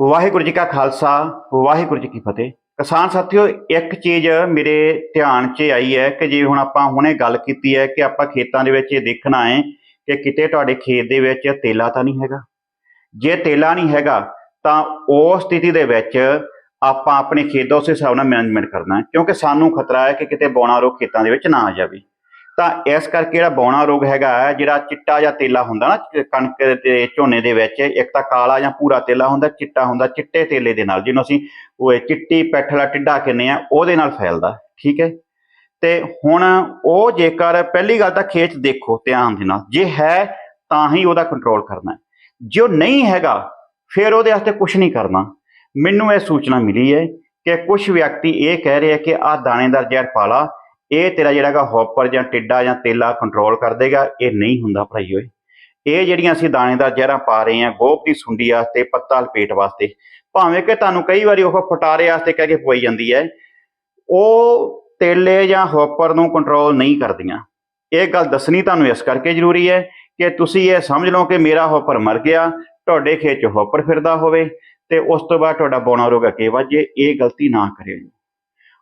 ਵਾਹਿਗੁਰੂ ਜੀ ਕਾ ਖਾਲਸਾ, ਵਾਹਿਗੁਰੂ ਜੀ ਕੀ ਫਤਿਹ। ਕਿਸਾਨ ਸਾਥੀਓ, ਇੱਕ ਚੀਜ਼ ਮੇਰੇ ਧਿਆਨ 'ਚ ਆਈ ਹੈ ਕਿ ਜੇ ਹੁਣ ਆਪਾਂ ਹੁਣੇ ਗੱਲ ਕੀਤੀ ਹੈ ਕਿ ਆਪਾਂ ਖੇਤਾਂ ਦੇ ਵਿੱਚ ਇਹ ਦੇਖਣਾ ਹੈ ਕਿ ਕਿਤੇ ਤੁਹਾਡੇ ਖੇਤ ਦੇ ਵਿੱਚ ਤੇਲਾ ਤਾਂ ਨਹੀਂ ਹੈਗਾ। ਜੇ ਤੇਲਾ ਨਹੀਂ ਹੈਗਾ, ਤਾਂ ਉਸ ਸਥਿਤੀ ਦੇ ਵਿੱਚ ਆਪਾਂ ਆਪਣੇ ਖੇਤ ਦਾ ਉਸ ਹਿਸਾਬ ਨਾਲ ਮੈਨੇਜਮੈਂਟ ਕਰਨਾ ਹੈ, ਕਿਉਂਕਿ ਸਾਨੂੰ ਖਤਰਾ ਹੈ ਕਿ ਕਿਤੇ ਬੌਣਾ ਰੋਗ ਖੇਤਾਂ ਦੇ ਵਿੱਚ ਨਾ ਆ ਜਾਵੇ। ਤਾਂ ਇਸ ਕਰਕੇ ਜਿਹੜਾ ਬੌਣਾ ਰੋਗ ਹੈਗਾ ਹੈ, ਜਿਹੜਾ ਚਿੱਟਾ ਜਾਂ ਤੇਲਾ ਹੁੰਦਾ ਨਾ ਕਣਕ ਤੇ ਝੋਨੇ ਦੇ ਵਿੱਚ ਇੱਕ ਤਾਂ ਕਾਲਾ ਜਾਂ ਪੂਰਾ ਤੇਲਾ ਹੁੰਦਾ ਚਿੱਟਾ ਹੁੰਦਾ ਚਿੱਟੇ ਤੇਲੇ ਦੇ ਨਾਲ ਜਿਹਨੂੰ ਅਸੀਂ ਉਹ ਚਿੱਟੀ ਪੈਠਲਾ ਟਿੱਡਾ ਕਹਿੰਦੇ ਆ ਉਹਦੇ ਨਾਲ ਫੈਲਦਾ ਠੀਕ ਹੈ? ਤੇ ਹੁਣ ਉਹ ਜੇਕਰ ਪਹਿਲੀ ਗੱਲ ਤਾਂ ਖੇਤ ਦੇਖੋ ਧਿਆਨ ਦੇ ਨਾਲ ਜੇ ਹੈ ਤਾਂ ਹੀ ਉਹਦਾ ਕੰਟਰੋਲ ਕਰਨਾ ਹੈ। ਜੇ ਉਹ ਨਹੀਂ ਹੈਗਾ ਫਿਰ ਉਹਦੇ ਵਾਸਤੇ ਕੁਝ ਨਹੀਂ ਕਰਨਾ। ਮੈਨੂੰ ਇਹ ਸੂਚਨਾ ਮਿਲੀ ਹੈ ਕਿ ਕੁਝ ਵਿਅਕਤੀ ਇਹ ਕਹਿ ਰਹੇ ਆ ਕਿ ਆਹ ਦਾਣੇਦਾਰ ਜ਼ਹਿਰ ਪਾਲਾ ਇਹ ਤੇਰਾ ਜਿਹੜਾ ਹੈਗਾ ਹੌਪਰ ਜਾਂ ਟਿੱਡਾ ਜਾਂ ਤੇਲਾ ਕੰਟਰੋਲ ਕਰ ਦੇਗਾ, ਇਹ ਨਹੀਂ ਹੁੰਦਾ ਭਾਈ ਓਏ। ਇਹ ਜਿਹੜੀਆਂ ਅਸੀਂ ਦਾਣੇਦਾਰ ਜ਼ਹਿਰਾਂ ਪਾ ਰਹੇ ਹਾਂ, ਗੋਭ ਦੀ ਸੁੰਡੀ ਵਾਸਤੇ, ਪੱਤਾ ਲਪੇਟ ਵਾਸਤੇ, ਭਾਵੇਂ ਕਿ ਤੁਹਾਨੂੰ ਕਈ ਵਾਰੀ ਉਹ ਫਟਾਰੇ ਵਾਸਤੇ ਕਹਿ ਕੇ ਪਵਾਈ ਜਾਂਦੀ ਹੈ, ਉਹ ਤੇਲੇ ਜਾਂ ਹੌਪਰ ਨੂੰ ਕੰਟਰੋਲ ਨਹੀਂ ਕਰਦੀਆਂ। ਇਹ ਗੱਲ ਦੱਸਣੀ ਤੁਹਾਨੂੰ ਇਸ ਕਰਕੇ ਜ਼ਰੂਰੀ ਹੈ ਕਿ ਤੁਸੀਂ ਇਹ ਸਮਝ ਲਓ ਕਿ ਮੇਰਾ ਹੌਪਰ ਮਰ ਗਿਆ, ਤੁਹਾਡੇ ਖੇਤ 'ਚ ਹੌਪਰ ਫਿਰਦਾ ਹੋਵੇ, ਤੇ ਉਸ ਤੋਂ ਬਾਅਦ ਤੁਹਾਡਾ ਬੌਣਾ ਰੋਗ ਅੱਗੇ ਵੱਜੇ ਇਹ ਗਲਤੀ ਨਾ ਕਰਿਓ।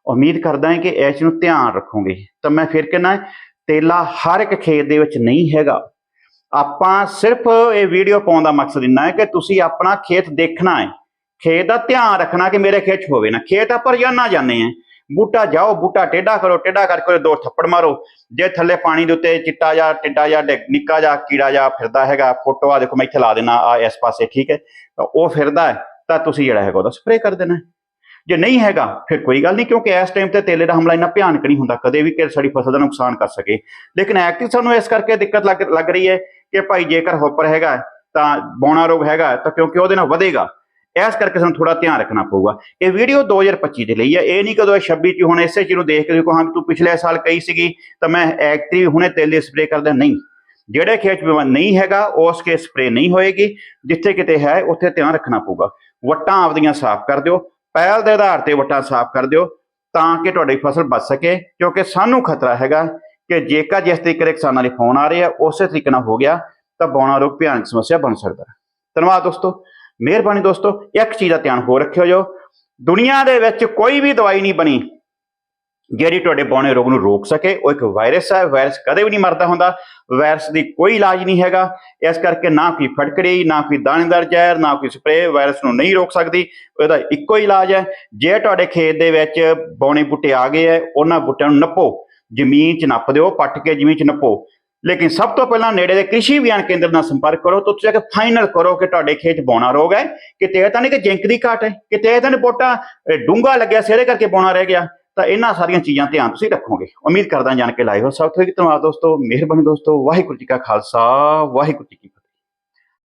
ਉਮੀਦ ਕਰਦਾ ਹਾਂ ਕਿ ਇਸ ਨੂੰ ਧਿਆਨ ਰੱਖੋਗੇ। ਤਾਂ ਮੈਂ ਫਿਰ ਕਹਿੰਦਾ, ਤੇਲਾ ਹਰ ਇੱਕ ਖੇਤ ਦੇ ਵਿੱਚ ਨਹੀਂ ਹੈਗਾ। ਆਪਾਂ ਸਿਰਫ ਇਹ ਵੀਡੀਓ ਪਾਉਣ ਦਾ ਮਕਸਦ ਇੰਨਾ ਹੈ ਕਿ ਤੁਸੀਂ ਆਪਣਾ ਖੇਤ ਦੇਖਣਾ ਹੈ। ਖੇਤ ਦਾ ਧਿਆਨ ਰੱਖਣਾ ਕਿ ਮੇਰੇ ਖੇਤ 'ਚ ਹੋਵੇ ਨਾ। ਖੇਤ ਆਪਾਂ ਰੋਜ਼ਾਨਾ ਜਾਂਦੇ ਆ ਬੂਟਾ ਜਾਓ, ਬੂਟਾ ਟੇਢਾ ਕਰੋ, ਟੇਢਾ ਕਰਕੇ ਦੋ ਥੱਪੜ ਮਾਰੋ। ਜੇ ਥੱਲੇ ਪਾਣੀ ਦੇ ਉੱਤੇ ਚਿੱਟਾ ਜਾਂ ਟਿੱਡਾ ਜਾਂ ਨਿੱਕਾ ਜਾਂ, ਕੀੜਾ ਜਾਂ ਫਿਰਦਾ ਹੈਗਾ, ਫੋਟੋ ਆ ਦੇਖੋ, ਮੈਂ ਇੱਥੇ ਲਾ ਦੇਣਾ ਆ ਇਸ ਪਾਸੇ, ਠੀਕ ਹੈ। ਤਾਂ ਉਹ ਫਿਰਦਾ ਹੈ, ਤਾਂ ਤੁਸੀਂ ਜਿਹੜਾ ਹੈਗਾ ਉਹਦਾ ਸਪਰੇਅ ਕਰ ਦੇਣਾ ਜੇ ਨਹੀਂ ਹੈਗਾ, ਫਿਰ ਕੋਈ ਗੱਲ ਨਹੀਂ, ਕਿਉਂਕਿ ਇਸ ਟਾਈਮ ਤੇ ਤੇਲੇ ਦਾ ਹਮਲਾ ਇੰਨਾ ਭਿਆਨਕ ਨਹੀਂ ਹੁੰਦਾ, ਕਦੇ ਵੀ ਕਿ ਸਾਡੀ ਫਸਲ ਦਾ ਨੁਕਸਾਨ ਕਰ ਸਕੇ। ਲੇਕਿਨ ਐਕਟਿਵ ਸਾਨੂੰ ਇਸ ਕਰਕੇ ਦਿੱਕਤ ਲੱਗ ਲੱਗ ਰਹੀ ਹੈ ਕਿ ਭਾਈ ਜੇਕਰ ਹੋਪਰ ਹੈਗਾ, ਤਾਂ ਬੌਣਾ ਰੋਗ ਹੈਗਾ, ਤਾਂ ਕਿਉਂਕਿ ਉਹਦੇ ਨਾਲ ਵਧੇਗਾ। ਇਸ ਕਰਕੇ ਸਾਨੂੰ ਥੋੜਾ ਧਿਆਨ ਰੱਖਣਾ ਪਊਗਾ। ਇਹ ਵੀਡੀਓ 2025 ਦੇ ਲਈ ਹੈ। ਇਹ ਨਹੀਂ ਕਦੋਂ 26 ਚ ਹੁਣ, ਇਸੇ ਚੀਜ਼ ਨੂੰ ਦੇਖ ਕੇ ਦੇਖੋ ਕਹਾਂ ਤੂੰ ਪਿਛਲੇ ਸਾਲ ਕਹੀ ਸੀਗੀ, ਤਾਂ ਮੈਂ ਐਕਟਿਵ ਹੁਣੇ ਤੇਲੇ ਸਪਰੇਅ ਕਰਦਾ, ਨਹੀਂ। ਜਿਹੜੇ ਖੇਤ 'ਚ ਬਿਮਾਰ ਨਹੀਂ ਹੈਗਾ, ਉਸ ਕੇ ਸਪਰੇਅ ਨਹੀਂ ਹੋਏਗੀ, ਜਿੱਥੇ ਕਿਤੇ ਹੈ, ਉੱਥੇ ਧਿਆਨ ਰੱਖਣਾ ਪਊਗਾ। ਵੱਟਾਂ ਆਪਦੀਆਂ ਸਾਫ਼ ਕਰ ਦਿਓ। ਪਹਿਲ ਦੇ ਆਧਾਰ ਤੇ ਵੱਟਾਂ ਸਾਫ਼ ਕਰ ਦਿਓ ਤਾਂ ਕਿ ਤੁਹਾਡੀ ਫਸਲ ਬਚ ਸਕੇ, ਕਿਉਂਕਿ ਸਾਨੂੰ ਖਤਰਾ ਹੈਗਾ ਕਿ ਜੇਕਰ ਜਿਸ ਤਰੀਕੇ ਦੇ ਕਿਸਾਨਾਂ ਦੇ ਫੋਨ ਆ ਰਹੇ ਆ, ਉਸੇ ਤਰੀਕੇ ਨਾਲ ਹੋ ਗਿਆ, ਤਾਂ ਬੌਣਾ ਰੋਗ ਭਿਆਨਕ ਸਮੱਸਿਆ ਬਣ ਸਕਦਾ ਧੰਨਵਾਦ ਦੋਸਤੋ। ਮਿਹਰਬਾਨੀ ਦੋਸਤੋ, ਇੱਕ ਚੀਜ਼ ਦਾ ਧਿਆਨ ਹੋਰ ਰੱਖਿਓ ਜੋ, ਦੁਨੀਆ ਦੇ ਵਿੱਚ ਕੋਈ ਵੀ ਦਵਾਈ ਨਹੀਂ ਬਣੀ ਜਿਹੜੀ ਤੁਹਾਡੇ ਬੌਣੇ ਰੋਗ ਨੂੰ ਰੋਕ ਸਕੇ, ਉਹ ਇੱਕ ਵਾਇਰਸ ਹੈ ਵਾਇਰਸ ਕਦੇ ਵੀ ਨਹੀਂ ਮਰਦਾ ਹੁੰਦਾ ਵਾਇਰਸ ਦੀ ਕੋਈ ਇਲਾਜ ਨਹੀਂ ਹੈਗਾ, ਇਸ ਕਰਕੇ ਨਾ ਕੋਈ ਫਟਕੜੀ, ਨਾ ਕੋਈ ਦਾਣੇਦਾਰ ਜ਼ਹਿਰ, ਨਾ ਕੋਈ ਸਪਰੇਅ ਵਾਇਰਸ ਨੂੰ ਨਹੀਂ ਰੋਕ ਸਕਦੀ ਇਹਦਾ ਇੱਕੋ ਹੀ ਇਲਾਜ ਹੈ। ਜੇ ਤੁਹਾਡੇ ਖੇਤ ਦੇ ਵਿੱਚ ਬੌਣੇ ਬੂਟੇ ਆ ਗਏ ਹੈ, ਉਹਨਾਂ ਬੂਟਿਆਂ ਨੂੰ ਨੱਪੋ, ਜ਼ਮੀਨ 'ਚ ਨੱਪ ਦਿਓ, ਪੱਟ ਕੇ ਜ਼ਮੀਨ 'ਚ ਨੱਪੋ। ਲੇਕਿਨ ਸਭ ਤੋਂ ਪਹਿਲਾਂ ਨੇੜੇ ਦੇ ਕ੍ਰਿਸ਼ੀ ਵਿਗਿਆਨ ਕੇਂਦਰ ਨਾਲ ਸੰਪਰਕ ਕਰੋ, ਤਾਂ ਤੁਸੀਂ ਜਾ ਕੇ ਫਾਈਨਲ ਕਰੋ ਕਿ ਤੁਹਾਡੇ ਖੇਤ 'ਚ ਬੌਣਾ ਰੋਗ ਹੈ, ਕਿਤੇ ਇਹ ਤਾਂ ਨਹੀਂ ਕਿ ਜਿੰਕ ਦੀ ਘਾਟ ਹੈ, ਕਿਤੇ ਇਹ ਤਾਂ ਨਹੀਂ ਬੋਟਾ ਡੂੰਗਾ ਲੱਗਿਆ, ਸਿਹਰੇ ਕਰਕੇ ਬੌਣਾ ਰਹਿ ਗਿਆ। ਤਾਂ ਇਹਨਾਂ ਸਾਰੀਆਂ ਚੀਜ਼ਾਂ ਧਿਆਨ ਤੁਸੀਂ ਰੱਖੋਗੇ। ਉਮੀਦ ਕਰਦਾ ਜਾਣ ਕੇ ਲਾਈਵ ਸਭ ਤੋਂ ਇੱਕ ਧੰਨਵਾਦ ਦੋਸਤੋ, ਮਿਹਰਬਾਨੀ ਦੋਸਤੋ, ਵਾਹਿਗੁਰੂ ਜੀ ਕਾ ਖਾਲਸਾ, ਵਾਹਿਗੁਰੂ ਜੀ ਕੀ